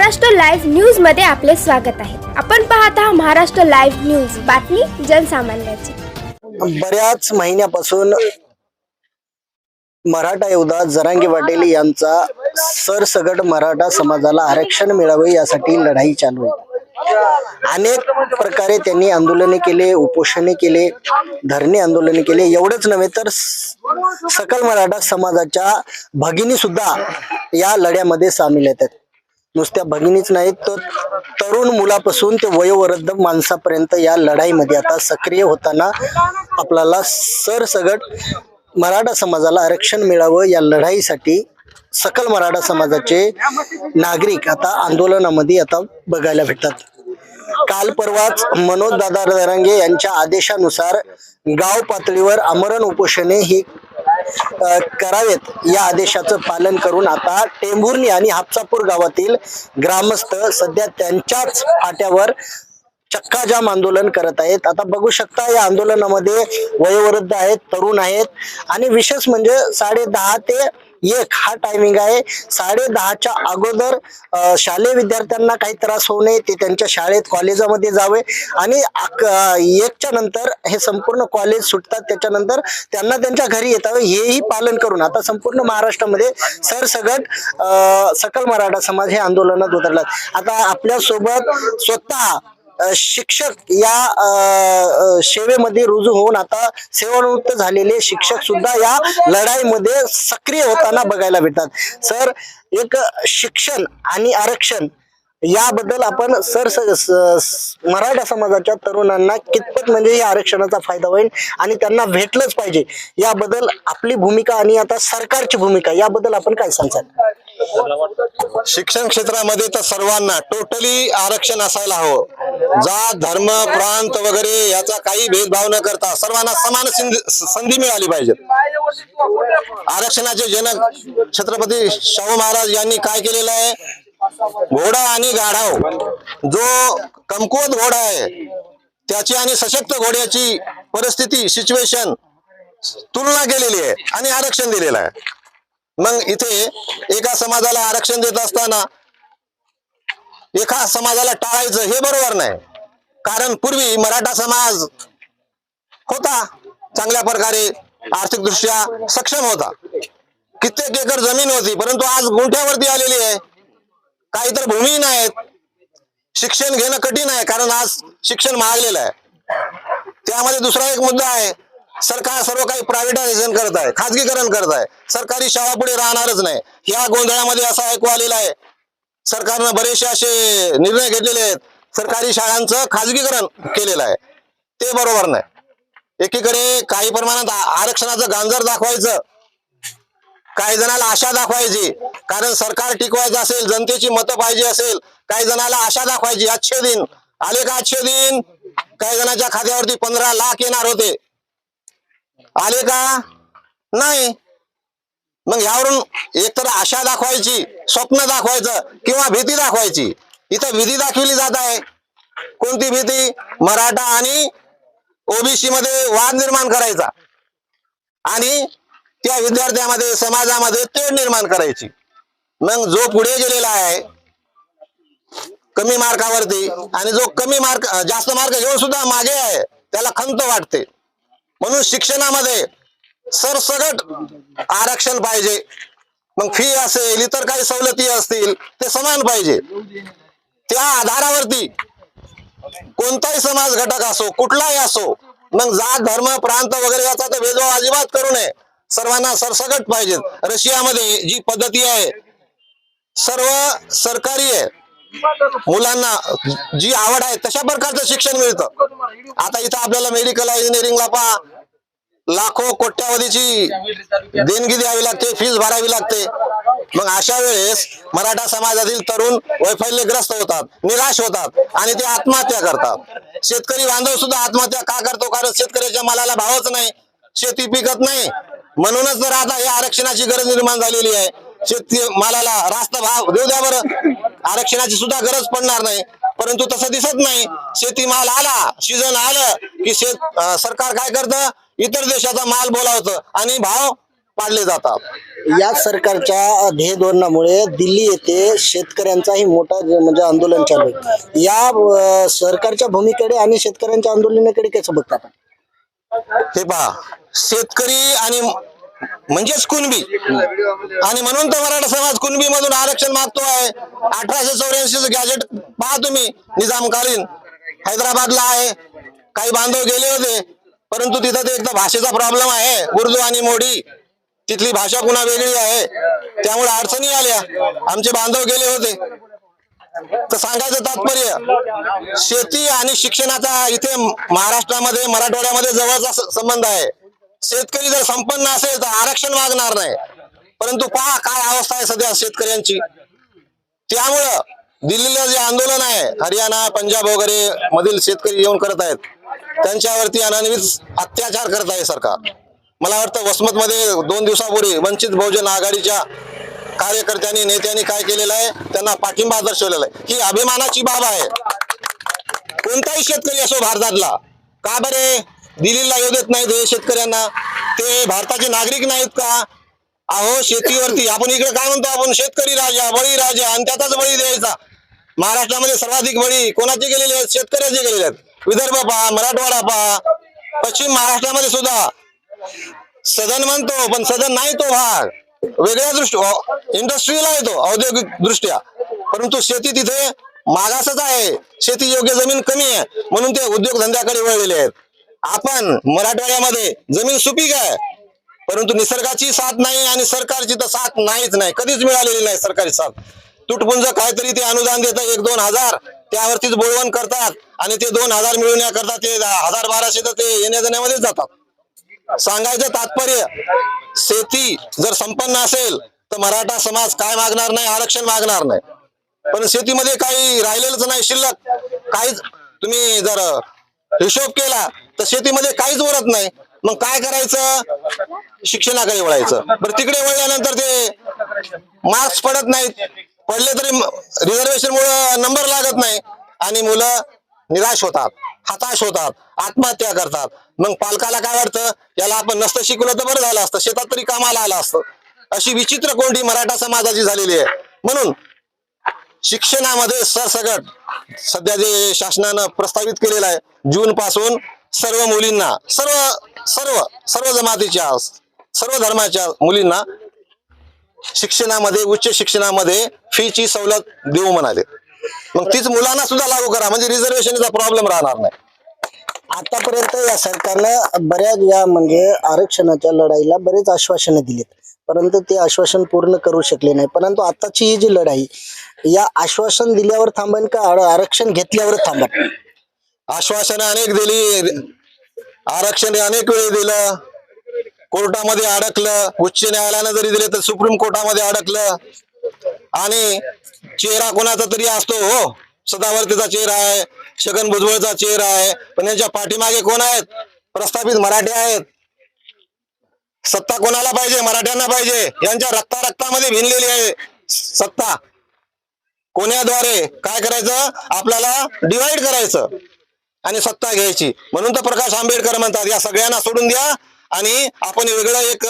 Maharashtra live न्यूजमध्ये आपले स्वागत आहे. आपण पाहत आहात महाराष्ट्र लाईव्ह न्यूज. बातमी जनसामान्याची. बऱ्याच महिन्यापासून मराठा योद्धा जरांगे पाटील यांचा सरसगट मराठा समाजाला आरक्षण मिळावे यासाठी लढाई चालू आहे. अनेक प्रकारे त्यांनी आंदोलने केले उपोषणे केले धरणे आंदोलने केले. एवढंच नव्हे तर सकल मराठा समाजाच्या भगिनी सुद्धा या लढ्यामध्ये सामील आहेत. नुसत्या भगिनीच नाहीत तर तरुण मुलापासून ते वयोवृद्ध माणसापर्यंत या लढाईमध्ये आता सक्रिय होताना आपल्याला सरसगट मराठा समाजाला आरक्षण मिळावं या लढाईसाठी सकल मराठा समाजाचे नागरिक आता आंदोलनामध्ये आता बघायला भेटतात. काल परवाच मनोज दादा दरांगे यांच्या आदेशानुसार गाव पातळीवर आमरण उपोषणे ही करावेत. या आदेशाचं पालन करून आता टेंभुर्णी आणि हापसापूर गावातील ग्रामस्थ सध्या त्यांच्याच फाट्यावर चक्काजाम आंदोलन करत आहेत. आता बघू शकता या आंदोलनामध्ये वयोवृद्ध आहेत तरुण आहेत. आणि विशेष म्हणजे साडे दहा ते एक हा टायमिंग आहे. साडे दहाच्या अगोदर शालेय विद्यार्थ्यांना काही त्रास होऊ नये ते त्यांच्या शाळेत कॉलेजामध्ये जावे. आणि एकच्या नंतर हे संपूर्ण कॉलेज सुटतात त्याच्यानंतर त्यांना त्यांच्या घरी येतावे हेही पालन करून. आता संपूर्ण महाराष्ट्रामध्ये सरसगट सकल मराठा समाज हे आंदोलनात उतरलात. आता आपल्यासोबत स्वतः शिक्षक या सेवेमध्ये रुजू होऊन आता सेवानिवृत्त झालेले शिक्षक सुद्धा या लढाईमध्ये सक्रिय होताना बघायला भेटतात. सर एक शिक्षण आणि आरक्षण याबद्दल आपण सर मराठा समाजाच्या तरुणांना कितपत म्हणजे या आरक्षणाचा फायदा होईल आणि त्यांना भेटलंच पाहिजे याबद्दल आपली भूमिका आणि आता सरकारची भूमिका याबद्दल आपण काय सांगताल शिक्षण क्षेत्रामध्ये तर सर्वांना टोटली आरक्षण असायला हवं. जात धर्म प्रांत वगैरे याचा काही भेदभाव न करता सर्वांना समान संधी मिळाली पाहिजे आरक्षणाचे जनक छत्रपती शाहू महाराज यांनी काय केलेलं आहे? घोडा आणि गाढाव. जो कमकुवत घोडा आहे त्याची आणि सशक्त घोड्याची परिस्थिती सिच्युएशन तुलना केलेली आहे आणि आरक्षण दिलेलं आहे. मग इथे एका समाजाला आरक्षण देत असताना एका समाजाला टाळायचं हे बरोबर नाही. कारण पूर्वी मराठा समाज होता चांगल्या प्रकारे आर्थिकदृष्ट्या सक्षम होता. कित्येक एकर जमीन होती परंतु आज गुंठ्यावरती आलेली आहे. काही तर भूमी नाहीत. शिक्षण घेणं कठीण आहे कारण आज शिक्षण महागलेलं आहे. त्यामध्ये दुसरा एक मुद्दा आहे. सरकार सर्व काही प्रायव्हेटायझेशन करत आहे खाजगीकरण करत आहे सरकारी शाळा पुढे राहणारच नाही. या गोंधळामध्ये असं ऐकू आलेलं आहे. सरकारनं बरेचसे असे निर्णय घेतलेले आहेत. सरकारी शाळांचं खाजगीकरण केलेलं आहे. ते बरोबर नाही. एकीकडे काही प्रमाणात आरक्षणाचं गांजर दाखवायचं काही जणाला आशा दाखवायची कारण सरकार टिकवायचं असेल जनतेची मतं पाहिजे असेल काही जणाला आशा दाखवायची. अच्छे दिन आले का अच्छे दिन? काही जणांच्या खात्यावरती पंधरा लाख येणार होते. आले का? नाही. मग यावरून एकतर आशा दाखवायची स्वप्न दाखवायचं किंवा भीती दाखवायची. इथं भीती दाखविली जात आहे. कोणती भीती? मराठा आणि ओबीसी मध्ये वाद निर्माण करायचा. आणि त्या विद्यार्थ्यामध्ये समाजामध्ये तेढ निर्माण करायची. मग जो पुढे गेलेला आहे कमी मार्कावरती आणि जो कमी मार्क जास्त मार्क घेऊन सुद्धा मागे आहे त्याला खंत वाटते. म्हणून शिक्षणामध्ये सरसगट आरक्षण पाहिजे. मग फी असेल इतर काही सवलती असतील ते समान पाहिजे. त्या आधारावरती कोणताही समाज घटक असो कुठलाही असो मग जात धर्म प्रांत वगैरे याचा तर भेदभाव अजिबात करू नये. सर्वांना सरसगट पाहिजेत रशियामध्ये जी पद्धती आहे सर्व सरकारी आहे. मुलांना जी आवड आहे तशा प्रकारचं शिक्षण मिळतं. आता इथं आपल्याला मेडिकल इंजिनिअरिंगला पहा लाखो कोट्यावधीची देणगी द्यावी लागते फीस भरावी लागते. मग अशा वेळेस मराठा समाजातील तरुण वैफल्यग्रस्त होतात निराश होतात आणि ते आत्महत्या करतात. शेतकरी बांधव सुद्धा आत्महत्या का करतो? कारण शेतकऱ्याच्या मालाला भावच नाही. शेती पिकत नाही. म्हणूनच तर आता या आरक्षणाची गरज निर्माण झालेली आहे. शेती मालाला रास्त भाव देऊ द्या बरं. आरक्षणाची सुद्धा गरज पडणार नाही. परंतु तसं दिसत नाही. शेतीमाल आला सीझन आलं की शेत सरकार काय करतं? इतर देशाचा माल बोलावतं आणि भाव पाडले जातात. या सरकारच्या ध्येय धोरणामुळे दिल्ली येथे शेतकऱ्यांचाही मोठा म्हणजे आंदोलन चालू आहे. या सरकारच्या भूमिकेकडे आणि शेतकऱ्यांच्या आंदोलनाकडे कसं बघता आपण हे पहा शेतकरी आणि म्हणजेच कुणबी आणि म्हणून तर मराठा समाज कुणबी मधून आरक्षण मागतो आहे. अठराशे चौऱ्याऐंशी गॅजेट पहा तुम्ही निजामकालीन हैदराबादला आहे. काही बांधव गेले होते परंतु तिथं ते एकदा भाषेचा प्रॉब्लेम आहे. उर्दू आणि मोडी तिथली भाषा पुन्हा वेगळी आहे. त्यामुळे अडचणी आल्या. आमचे बांधव गेले होते. तर सांगायचं तात्पर्य शेती आणि शिक्षणाचा इथे महाराष्ट्रामध्ये मराठवाड्यामध्ये जवळचा संबंध आहे. शेतकरी जर संपन्न असेल तर आरक्षण मागणार नाही. परंतु पहा काय अवस्था आहे सध्या शेतकऱ्यांची. त्यामुळं दिल्लीला जे आंदोलन आहे हरियाणा पंजाब वगैरे मधील शेतकरी येऊन करत आहेत. त्यांच्यावरती अनन्वित अत्याचार करत आहे सरकार. मला वाटतं वसमत मध्ये दोन दिवसापूर्वी वंचित बहुजन आघाडीच्या कार्यकर्त्यांनी नेत्यांनी काय केलेलं आहे? त्यांना पाठिंबा दर्शवलेला आहे. ही अभिमानाची बाब आहे. कोणताही शेतकरी असो भारतातला का बरे? दिल्लीला येऊ देत नाहीत हे शेतकऱ्यांना. ते भारताचे नागरिक नाहीत का? अहो शेतीवरती आपण इकडे काय म्हणतो? आपण शेतकरी राजा बळी राजा आणि त्याचाच बळी द्यायचा. महाराष्ट्रामध्ये सर्वाधिक बळी कोणाचे गेलेले आहेत? शेतकऱ्याचे गेलेले आहेत. विदर्भ पहा मराठवाडा पहा पश्चिम महाराष्ट्रामध्ये सुद्धा. सदन म्हणतो पण सदन नाही तो भाग. वेगळ्या दृष्टी इंडस्ट्रीला येतो औद्योगिक दृष्ट्या. परंतु शेती तिथे मागासच आहे. शेती योग्य जमीन कमी आहे म्हणून ते उद्योगधंद्याकडे वळलेले आहेत. आपण मराठवाड्यामध्ये जमीन सुपीक आहे परंतु निसर्गाची साथ नाही आणि सरकारची तर साथ नाहीच नाही. कधीच मिळालेली नाही सरकारी साथ. तुटपुंज काहीतरी ते अनुदान देतं एक दोन हजार. त्यावरतीच बोलवण करतात आणि ते दोन हजार मिळवण्याकरता ते हजार बाराशे तर ते येण्या जाण्यामध्येच जातात. सांगायचं तात्पर्य शेती जर संपन्न असेल तर मराठा समाज काय मागणार नाही आरक्षण मागणार नाही. पण शेतीमध्ये काही राहिलेलंच नाही शिल्लक. काहीच तुम्ही जर हिशोब केला तर शेतीमध्ये काहीच उरत नाही. मग काय करायचं? शिक्षणाकडे वळायचं. बरं तिकडे वळल्यानंतर ते मार्क्स पडत नाहीत. पडले तरी रिझर्वेशन मुळे नंबर लागत नाही. आणि मुलं निराश होतात हताश होतात आत्महत्या करतात. मग पालकाला काय वाटतं? याला आपण नसतं शिकवलं तर बरं झालं असतं. शेतात तरी कामाला आलं असतं. अशी विचित्र कोंडी मराठा समाजाची झालेली आहे. म्हणून शिक्षणामध्ये सरसगट सध्या जे शासनानं प्रस्तावित केलेलं आहे जून पासून सर्व मुलींना सर्व सर्व सर्व जमातीच्या सर्व धर्माच्या मुलींना शिक्षणामध्ये उच्च शिक्षणामध्ये फीची सवलत देऊ म्हणाले. मग तीच मुलांना सुद्धा लागू करा म्हणजे रिझर्वेशनचा प्रॉब्लेम राहणार नाही. आतापर्यंत या सरकारनं बऱ्याच या म्हणजे आरक्षणाच्या लढाईला बरेच आश्वासनं दिलीत. परंतु ते आश्वासन पूर्ण करू शकले नाही. परंतु आताची ही जी लढाई या आश्वासन दिल्यावर थांबन का? आर- आरक्षण घेतल्यावर थांबन? आश्वासनं अनेक दिली. आरक्षण अनेक वेळी दिलं. कोर्टामध्ये अडकलं उच्च न्यायालयानं जरी दिले तर सुप्रीम कोर्टामध्ये अडकलं. आणि चेहरा कोणाचा तरी असतो हो. सदावर्तीचा चेहरा आहे छगन भुजबळचा चेहरा आहे पण यांच्या पाठीमागे कोण आहेत? प्रस्थापित मराठी आहेत. सत्ता कोणाला पाहिजे? मराठ्यांना पाहिजे. यांच्या रक्ता रक्तामध्ये भिनलेली आहे सत्ता. कोण्याद्वारे? काय करायचं? आपल्याला डिवाइड करायचं आणि सत्ता घ्यायची. म्हणून तर प्रकाश आंबेडकर म्हणतात या सगळ्यांना सोडून द्या आणि आपण वेगळं एक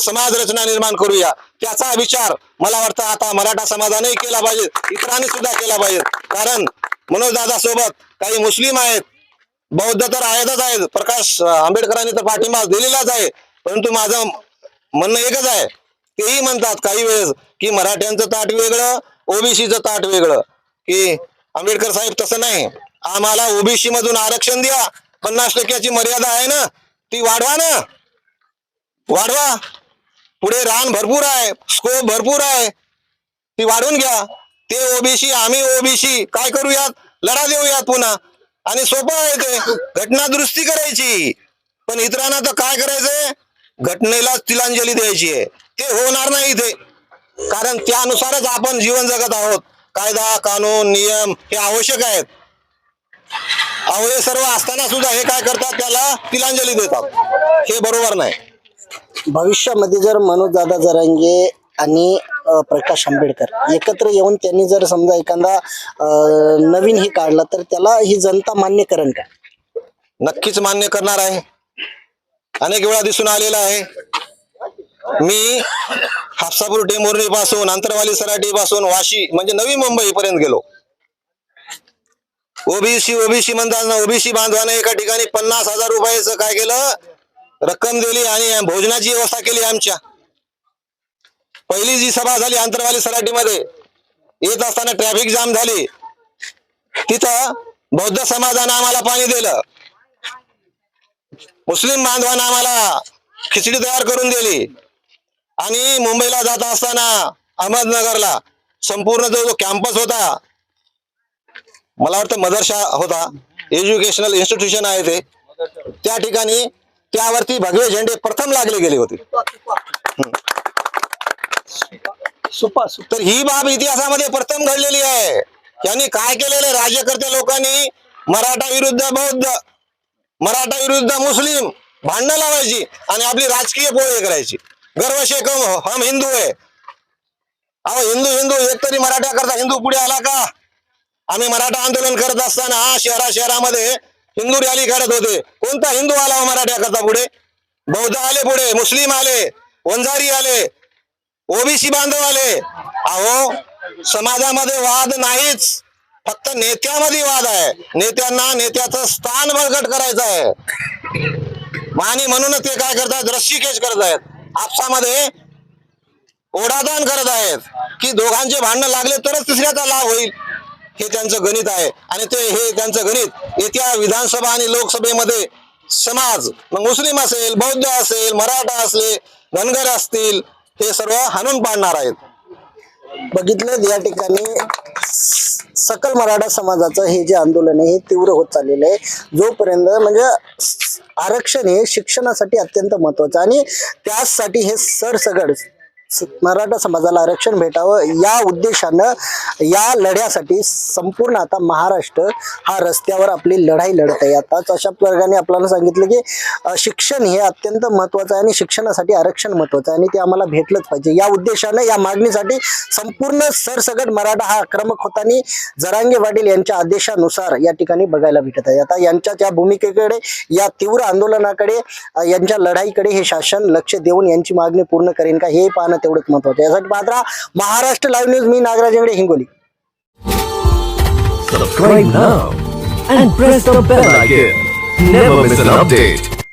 समाज रचना निर्माण करूया. त्याचा विचार मला वाटतं आता मराठा समाजाने केला पाहिजे. इतरांनी सुद्धा केला पाहिजे. कारण मनोज दादा सोबत काही मुस्लिम आहेत. बौद्ध तर आहेतच आहेत. प्रकाश आंबेडकरांनी तर पाठिंबा दिलेलाच आहे. परंतु माझं म्हणणं एकच आहे. तेही म्हणतात काही वेळेस की मराठ्यांचं ताट वेगळं ओबीसीचं ताट वेगळं. की आंबेडकर साहेब तसं नाही. आम्हाला ओबीसी मधून आरक्षण द्या. पन्नास टक्क्याची मर्यादा आहे ना? ती वाढवा ना. वाढवा. पुढे रान भरपूर आहे स्कोप भरपूर आहे. ती वाढून घ्या. ते ओबीसी आम्ही ओबीसी काय करूयात? लढा देऊयात पुन्हा. आणि सोपं आहे ते. घटना दुरुस्ती करायची. पण इतरांना तर काय करायचंय? घटनेला तिलांजली द्यायची आहे. ते होणार नाही इथे. कारण त्यानुसारच आपण जीवन जगत आहोत. कायदा कानून नियम हे आवश्यक आहेत. अहो हे सर्व असताना सुद्धा हे काय करतात? त्याला तिलांजली देतात. हे बरोबर नाही. भविष्यामध्ये जर मनोज दादा जरांगे आणि प्रकाश आंबेडकर एकत्र येऊन त्यांनी जर समजा एखादा नवीन ही काढला तर त्याला ही जनता मान्य करण का? नक्कीच मान्य करणार आहे. अनेक वेळा दिसून आलेला आहे. मी हापसापूर टेंभुर्णी पासून अंतरवाली सराटी पासून वाशी म्हणजे नवी मुंबई पर्यंत गेलो. ओबीसी ओबीसी म्हणतात ओबीसी बांधवाने एका ठिकाणी पन्नास हजार रुपयाचं काय केलं? रक्कम दिली आणि भोजनाची व्यवस्था केली आमच्या. पहिली जी सभा झाली अंतरवाली सराटीमध्ये येत असताना ट्रॅफिक जाम झाली. तिथं बौद्ध समाजानं आम्हाला पाणी दिलं. मुस्लिम बांधवानं आम्हाला खिचडी तयार करून दिली. आणि मुंबईला जात असताना अहमदनगरला संपूर्ण जो जो कॅम्पस होता मला वाटतं मदरशा होता एज्युकेशनल इन्स्टिट्यूशन आहे ते. त्या ठिकाणी त्यावरती भगवे झेंडे प्रथम लागले गेले होते. सुपा सुपा तर ही बाब इतिहासामध्ये प्रथम घडलेली आहे. यांनी काय केलेलं? राज्यकर्ते लोकांनी मराठा विरुद्ध बौद्ध मराठा विरुद्ध मुस्लिम भांडणं लावायची आणि आपली राजकीय पोळी करायची. गर्व शेकम हम हिंदू आहे अहो हिंदू हिंदू एक तरी मराठा करता हिंदू पुढे आला का? आम्ही मराठा आंदोलन करत असताना हा शहरा शहरामध्ये हिंदू रॅली काढत होते. कोणता हिंदू आला हो मराठ्या करता पुढे? बौद्ध आले पुढे मुस्लिम आले वंजारी आले ओबीसी बांधव आले. अहो समाजामध्ये वाद नाहीच. फक्त नेत्यामध्ये वाद आहे. नेत्यांना नेत्याचं स्थान बळकट करायचं आहे. आणि म्हणूनच ते काय करतात रस्सीकेश करत आहेत आपसामध्ये ओढादान करत आहेत. की दोघांचे भांडणं लागले तरच तिसऱ्याचा लाभ होईल. हे त्यांचं गणित आहे. आणि ते हे त्यांचं गणित. येत्या विधानसभा आणि लोकसभेमध्ये समाज मग मुस्लिम असेल बौद्ध असेल मराठा असले धनगर असतील हे सर्व हाणून पाडणार आहेत. बघितलं या ठिकाणी सकल मराठा समाजाचं हे जे आंदोलन आहे हे तीव्र होत चाललेलं आहे. जोपर्यंत म्हणजे आरक्षण हे शिक्षणासाठी अत्यंत महत्वाचं आणि त्याचसाठी हे सरसगड मराठा समाजाला आरक्षण भेटावं या उद्देशानं या लढ्यासाठी संपूर्ण आता महाराष्ट्र हा रस्त्यावर आपली लढाई लढत आहे. आताच अशा प्रकारे आपल्याला सांगितलं की शिक्षण हे अत्यंत महत्वाचं आहे आणि शिक्षणासाठी आरक्षण महत्वाचं आहे आणि ते आम्हाला भेटलंच पाहिजे. या उद्देशानं या मागणीसाठी संपूर्ण सरसगट मराठा हा आक्रमक होतानी जरांगे पाटील यांच्या आदेशानुसार या ठिकाणी बघायला भेटत आहे. आता यांच्या त्या भूमिकेकडे या तीव्र आंदोलनाकडे यांच्या लढाईकडे हे शासन लक्ष देऊन यांची मागणी पूर्ण करेन का हे पाहणं तेवढंच महत्वाचं यासाठी पाहत राहा Maharashtra live news me Nagraj Ingade Hingoli Subscribe now and press the bell icon. Never miss an update.